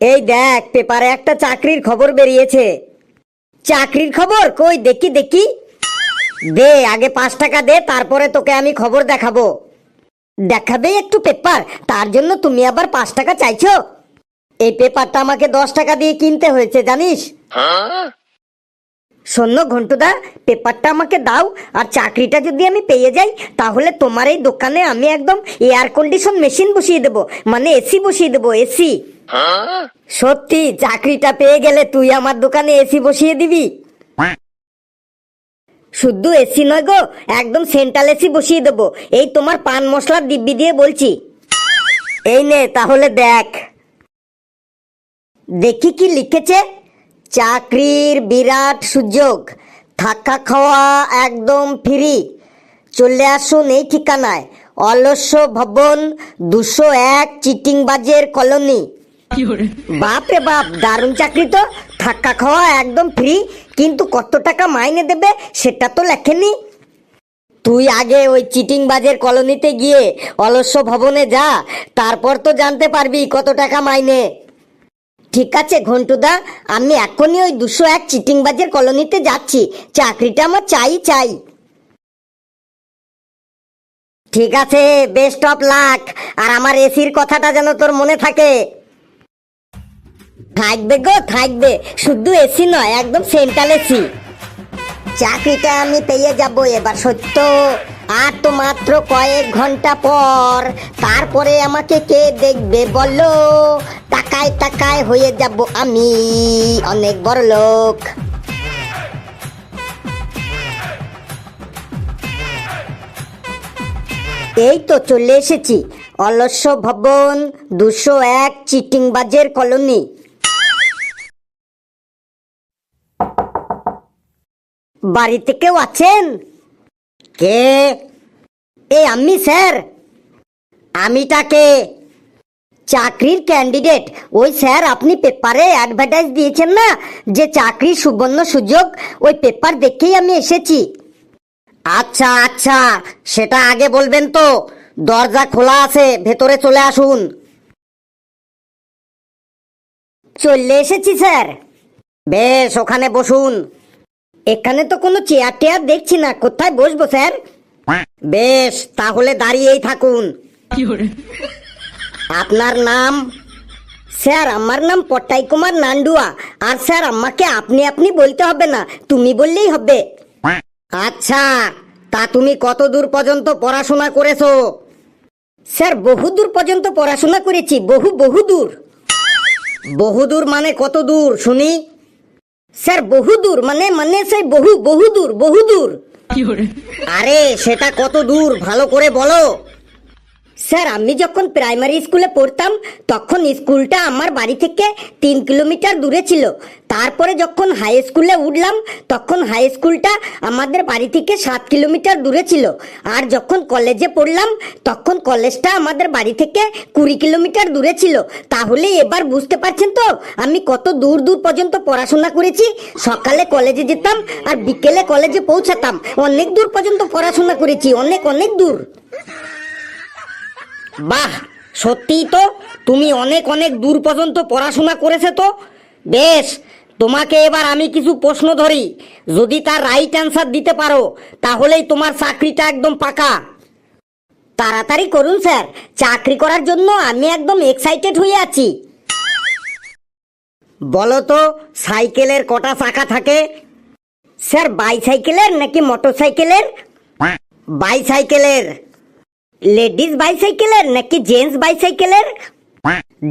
এই দেখ, পেপারে একটা চাকরির খবর বেরিয়েছে। চাকরির খবর? কই, দেখি দেখি। দে, আগে পাঁচ টাকা দে, তারপরে তোকে আমি খবর দেখাবো। দেখাবে একটু পেপার, তার জন্য তুমি আবার পাঁচ টাকা চাইছো? এই পেপারটা আমাকে দশ টাকা দিয়ে কিনতে হয়েছে, জানিস? শোনো ঘন্টুদা, পেপারটা আমাকে দাও, আর চাকরিটা যদি আমি পেয়ে যাই, তাহলে তোমার এই দোকানে আমি একদম এয়ার কন্ডিশন মেশিন বসিয়ে দেবো মানে এসি বসিয়ে দেবো এসি সত্যি চাকরিটা পেয়ে গেলে তুই আমার দোকানে এসি বসিয়ে দিবি? শুদ্ধ এসি নয় গো একদম সেন্ট্রাল এসি বসিয়ে দেবো। এই তোমার পান মশলার দিব্যি দিয়ে বলছি। এই নে তাহলে দেখ। দেখি কি লিখেছে? চাকরির বিরাট সুযোগ থাকা খাওয়া একদম ফ্রি। চলে আসুন এই ঠিকানায় অলস্য ভবন দুশো এক চিটিংবাজের কলোনি। 有人，বাপ বাপ দারুণ চাকরি তো। থাকা খাওয়া একদম ফ্রি কিন্তু কত টাকা মাইনে দেবে সেটা তো লেখেনি। তুই আগে ওই চিটিং বাজের কলোনিতে গিয়ে অলস্য ভবনে যা তারপর তো জানতে পারবি কত টাকা মাইনে। ঠিক আছে ঘন্টুদা আমি এখনই ওই দুশো এক চিটিং বাজের কলোনিতে যাচ্ছি চাকরিটা আমার চাই চাই। ঠিক আছে বেস্ট অফ লাক আর আমার এসির কথাটা যেন তোর মনে থাকে। থাকবে গো, থাকবে। শুধু এসি নয়, একদম সেন্ট্রাল এসি চাকরিটা আমি পেয়ে যাব এবার, সত্য। আর তো মাত্র কয়েক ঘণ্টা পর, তারপরে আমাকে কে দেখবে বলো? টাকায় টাকায় হয়ে যাব আমি, অনেক বড় লোক। এই তো চলে এসেছি, অলস্য ভবন দুশো এক চিটিংবাজের কলোনি। বাড়িতে কেউ আছেন? কে? এ আমি, স্যার। আমিটাকে চাকরির ক্যান্ডিডেট। ওই স্যার, আপনি পেপারে অ্যাডভার্টাইজ দিয়েছেন না যে চাকরির সুবর্ণ সুযোগ? ওই পেপার দেখেই আমি এসেছি। আচ্ছা আচ্ছা সেটা আগে বলবেন তো। দরজা খোলা আছে, ভেতরে চলে আসুন। চলে এসেছি, স্যার। বেশ, ওখানে বসুন। এখানে তো কোনো চেয়ার টেয়ার দেখছি না। কোথায় বসবো, স্যার? বেশ, তাহলে দাঁড়িয়েই থাকুন। আপনার নাম? স্যার, আমার নাম পটাই কুমার নান্ডুয়া। আর স্যার, আমাকে আপনি আপনি বলতে হবে না, তুমি বললেই হবে। আচ্ছা তা তুমি কত দূর পর্যন্ত পড়াশোনা করেছ? স্যার, বহু দূর পর্যন্ত পড়াশোনা করেছি, বহু বহু দূর। বহু দূর মানে কত দূর, শুনি? স্যার বহু দূর মানে মানে সেই বহু বহু দূর বহু দূর। আরে সেটা কত দূর ভালো করে বলো। স্যার, আমি যখন প্রাইমারি স্কুলে পড়তাম, তখন স্কুলটা আমার বাড়ি থেকে তিন কিলোমিটার দূরে ছিল। তারপরে যখন হাই স্কুলে উঠলাম, তখন হাই স্কুলটা আমাদের বাড়ি থেকে সাত কিলোমিটার দূরে ছিল। আর যখন কলেজে পড়লাম, তখন কলেজটা আমাদের বাড়ি থেকে কুড়ি কিলোমিটার দূরে ছিল। তাহলে এবার বুঝতে পারছেন তো, আমি কত দূর দূর পর্যন্ত পড়াশোনা করেছি। সকালে কলেজে যেতাম আর বিকেলে কলেজে পৌঁছাতাম। অনেক দূর পর্যন্ত পড়াশোনা করেছি, অনেক অনেক দূর। বাহ সত্যিই তো। তুমি অনেক অনেক দূর পর্যন্ত পড়াশোনা করেছে তো। বেশ তোমাকে এবার আমি কিছু প্রশ্ন ধরি। যদি তার রাইট অ্যান্সার দিতে পারো তাহলেই তোমার চাকরিটা একদম পাকা। তাড়াতাড়ি করুন স্যার। চাকরি করার জন্য আমি একদম এক্সাইটেড হয়ে আছি। বলো তো সাইকেলের কটা চাকা থাকে? স্যার বাইসাইকেলের নাকি মোটরসাইকেলের বাইসাইকেলের লেডিস বাইসাইকেলের নাকি জেন্টস বাইসাইকেলের?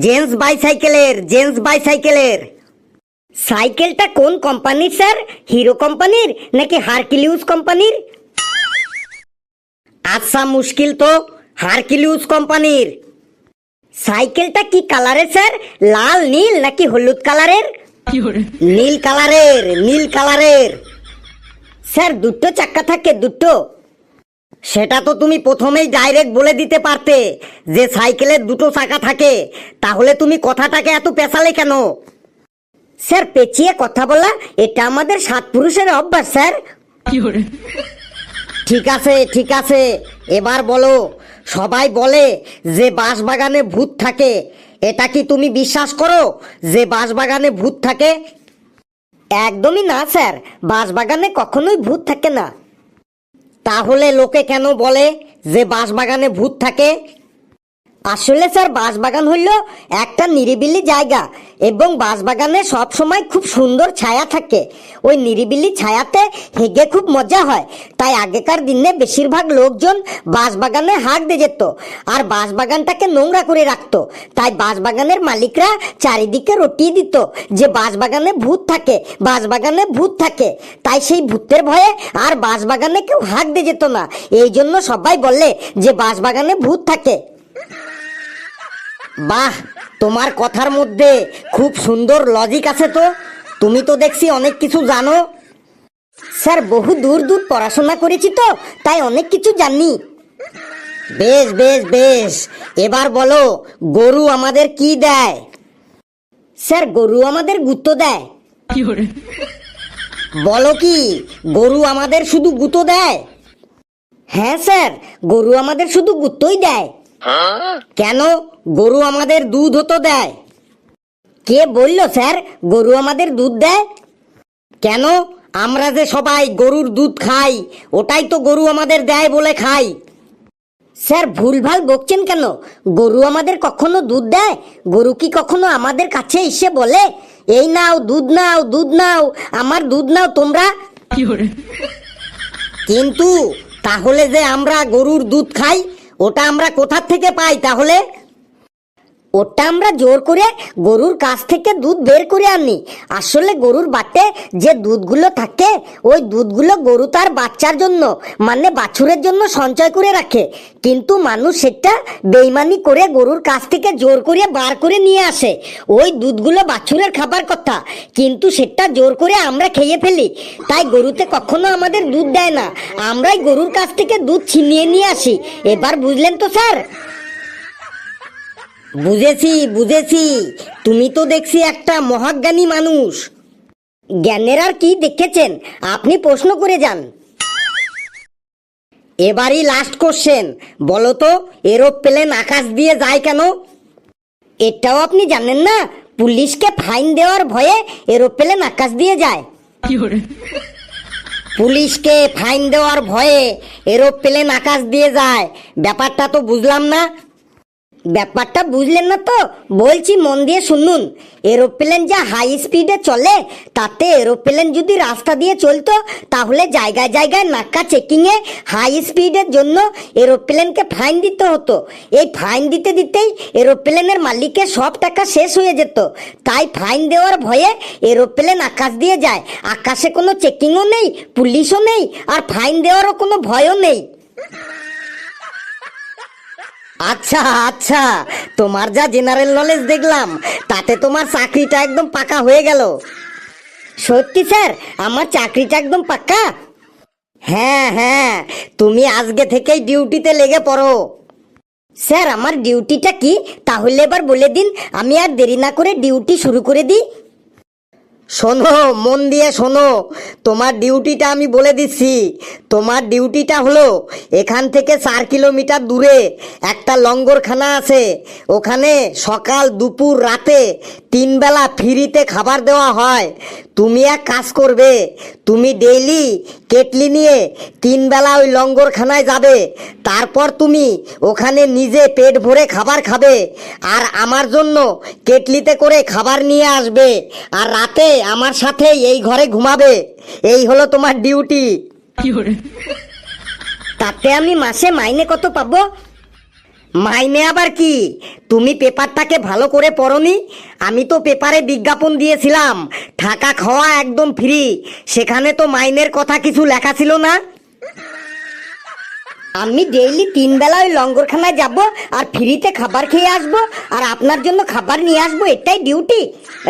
জেন্টস বাইসাইকেলের জেন্টস বাইসাইকেলের। সাইকেলটা কোন কোম্পানির স্যার? হিরো কোম্পানির নাকি হারকিলিউস কোম্পানির? আচ্ছা মুশকিল তো। হারকিলিউস কোম্পানির। সাইকেলটা কি কালারের স্যার? লাল নীল নাকি হলুদ কালারের? নীল কালারের নীল কালারের। স্যার দুটো চাক্কা থাকে দুটো। সেটা তো তুমি প্রথমেই ডাইরেক্ট বলে দিতে পারতে যে সাইকেলের দুটো চাকা থাকে। তাহলে তুমি কথাটাকে এত পেছালে কেন? স্যার পেঁচিয়ে কথা বলা এটা আমাদের সাত পুরুষের অভ্যাস স্যার। ঠিক আছে ঠিক আছে। এবার বলো সবাই বলে যে বাঁশবাগানে ভূত থাকে। এটা কি তুমি বিশ্বাস করো যে বাঁশবাগানে ভূত থাকে? একদমই না স্যার। বাঁশবাগানে কখনোই ভূত থাকে না। তাহলে লোকে কেন বলে যে বাঁশবাগানে ভূত থাকে? আসলে স্যার, বাঁশবাগান হইল একটা নিরিবিলি জায়গা এবং বাঁশবাগানে সব সময় খুব সুন্দর ছায়া থাকে। ওই নিরিবিলি ছায়াতে হেগে খুব মজা হয়। তাই আগেকার দিনে বেশিরভাগ লোকজন বাঁশবাগানে হাঁক দিয়ে যেত আর বাঁশবাগানটাকে নোংরা করে রাখতো। তাই বাঁশবাগানের মালিকরা চারিদিকে রটিয়ে দিত যে বাঁশবাগানে ভূত থাকে, বাঁশবাগানে ভূত থাকে। তাই সেই ভূতের ভয়ে আর বাঁশবাগানে কেউ হাঁক দিয়ে যেত না। এই জন্য সবাই বলে যে বাঁশবাগানে ভূত থাকে। বাহ তোমার কথার মধ্যে খুব সুন্দর লজিক আছে তো। তুমি তো দেখছি অনেক কিছু জানো। স্যার বহু দূর দূর পড়াশোনা করেছি তো তাই অনেক কিছু জানি। বেশ বেশ বেশ এবার বলো গরু আমাদের কি দেয়? স্যার গরু আমাদের গুঁতো দেয়। বলো কি গরু আমাদের শুধু গুঁতো দেয়? হ্যাঁ স্যার গরু আমাদের শুধু গুঁতোই দেয়। কেন গরু আমাদের দুধ হতো দেয়? কে বলল স্যার গরু আমাদের দুধ দেয়? কেন আমরা যে সবাই গরুর দুধ খাই ওটাই তো গরু আমাদের দেয় বলে খাই। স্যার ভুলভাল বকছেন কেন? গরু আমাদের কখনো দুধ দেয়? গরু কি কখনো আমাদের কাছে এসে বলে এই নাও দুধ নাও দুধ নাও আমার দুধ নাও তোমরা? কিন্তু তাহলে যে আমরা গরুর দুধ খাই ওটা আমরা কোথার থেকে পাই তাহলে? ওটা আমরা জোর করে গরুর কাছ থেকে দুধ বের করে আনি। আসলে গরুর বাটে যে দুধগুলো থাকে, ওই দুধগুলো গরু তার বাচ্চার জন্য মানে বাছুরের জন্য সঞ্চয় করে রাখে। কিন্তু মানুষ সেটা বেইমানি করে গরুর কাছ থেকে জোর করে বার করে নিয়ে আসে। ওই দুধগুলো বাছুরের খাবার কথা। কিন্তু সেটা জোর করে আমরা খেয়ে ফেলি। তাই গরুতে কখনো আমাদের দুধ দেয় না। আমরাই গরুর কাছ থেকে দুধ ছিনিয়ে নিয়ে আসি। এবার বুঝলেন তো স্যার? বুঝেছি বুঝেছি। তুমি তো দেখছি একটা মহাজ্ঞানী মানুষ। জ্ঞানের আর কি দেখেছেন? আপনি প্রশ্ন করে যান। এবারই লাস্ট কোশ্চেন বলো তো এরোপ্লেন আকাশ দিয়ে যায় কেন? এটাও আপনি জানেন না? পুলিশকে ফাইন দেওয়ার ভয়ে এরোপ্লেন আকাশ দিয়ে যায়। পুলিশকে ফাইন দেওয়ার ভয়ে এরোপ্লেন আকাশ দিয়ে যায়। ব্যাপারটা তো বুঝলাম না। ব্যাপারটা বুঝলেন না তো? বলছি মন দিয়ে শুনুন। এরোপ্লেন যা হাই স্পিডে চলে, তাতে এরোপ্লেন যদি রাস্তা দিয়ে চলতো, তাহলে জায়গায় জায়গায় নাক্কা চেকিংয়ে হাই স্পিডের জন্য এরোপ্লেনকে ফাইন দিতে হতো। এই ফাইন দিতে দিতেই এরোপ্লেনের মালিকের সব টাকা শেষ হয়ে যেত। তাই ফাইন দেওয়ার ভয়ে এরোপ্লেন আকাশ দিয়ে যায়। আকাশে কোনো চেকিংও নেই, পুলিশও নেই, আর ফাইন দেওয়ারও কোনো ভয়ও নেই। আচ্ছা আচ্ছা তোমার যা জেনারেল নলেজ দেখলাম, তাতে তোমার চাকরিটা একদম পাকা হয়ে গেল। সত্যি স্যার, আমার চাকরিটা একদম পাক্কা? হ্যাঁ হ্যাঁ তুমি আজকে থেকেই ডিউটিতে লেগে পড়ো। স্যার, আমার ডিউটিটা কি? তাহলে এবার বলে দিন, আমি আর দেরি না করে ডিউটি শুরু করে দিই। শোনো, মন দিয়ে শোনো। তোমার ডিউটিটা আমি বলে দিচ্ছি। তোমার ডিউটিটা হলো এখান থেকে চার কিলোমিটার দূরে একটা লঙ্গরখানা আছে। ওখানে সকাল, দুপুর, রাতে তিন বেলা ফ্রিতে খাবার দেওয়া হয়। তুমি এক কাজ করবে, তুমি ডেইলি কেটলি নিয়ে তিন বেলা ওই লঙ্গরখানায় যাবে। তারপর তুমি ওখানে নিজে পেট ভরে খাবার খাবে। আর আমার জন্য কেটলিতে করে খাবার নিয়ে আসবে। আর রাতে আমার সাথে এই ঘরে ঘুমাবে। এই হলো তোমার ডিউটি। তাতে আমি মাসে মাইনে কত পাবো? মাইনে আবার কি? তুমি পেপারটাকে ভালো করে পড়নি? আমি তো পেপারে বিজ্ঞাপন দিয়েছিলাম। থাকা খাওয়া একদম ফ্রি। সেখানে তো মাইনের কথা কিছু লেখা ছিল না। আমি ডেইলি তিন বেলা ওই লঙ্গরখানায় যাব আর ফ্রিতে খাবার খেয়ে আসব আর আপনার জন্য খাবার নিয়ে আসব, এটাই ডিউটি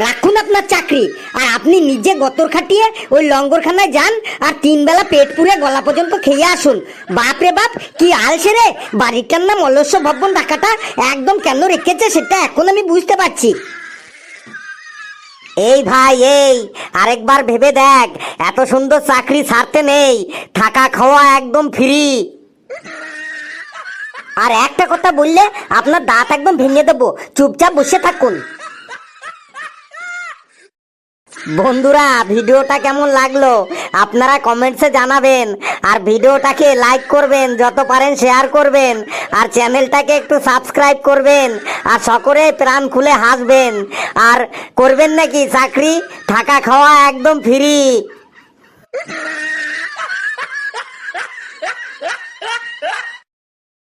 রাখুন আপনার চাকরি। আর আপনি নিজে গতর খাটিয়ে ওই লঙ্গরখানায় যান আর তিন বেলা পেট পুরে গলা পর্যন্ত খেয়ে আসুন। বাপ রে বাপ, কি আলসে রে? বাড়িটার নাম অলস্য ভবন টাকাটা একদম কেন রেখেছে সেটা এখন আমি বুঝতে পারছি। এই ভাই, এই, আরেকবার ভেবে দেখ, এত সুন্দর চাকরি ছাড়তে নেই, থাকা খাওয়া একদম ফ্রি আর একটা কথা বললে আপনার দাঁত একদম ভেঙে দেবো। চুপচাপ বসে থাকুন। বন্ধুরা, ভিডিওটা কেমন লাগল? আপনারা কমেন্টসে জানাবেন। আর ভিডিওটাকে লাইক করবেন, যত পারেন শেয়ার করবেন। আর চ্যানেলটাকে একটু সাবস্ক্রাইব করবেন। আর সকলে প্রাণ খুলে হাসবেন। আর করবেন নাকি? চাকরি, থাকা খাওয়া একদম ফ্রি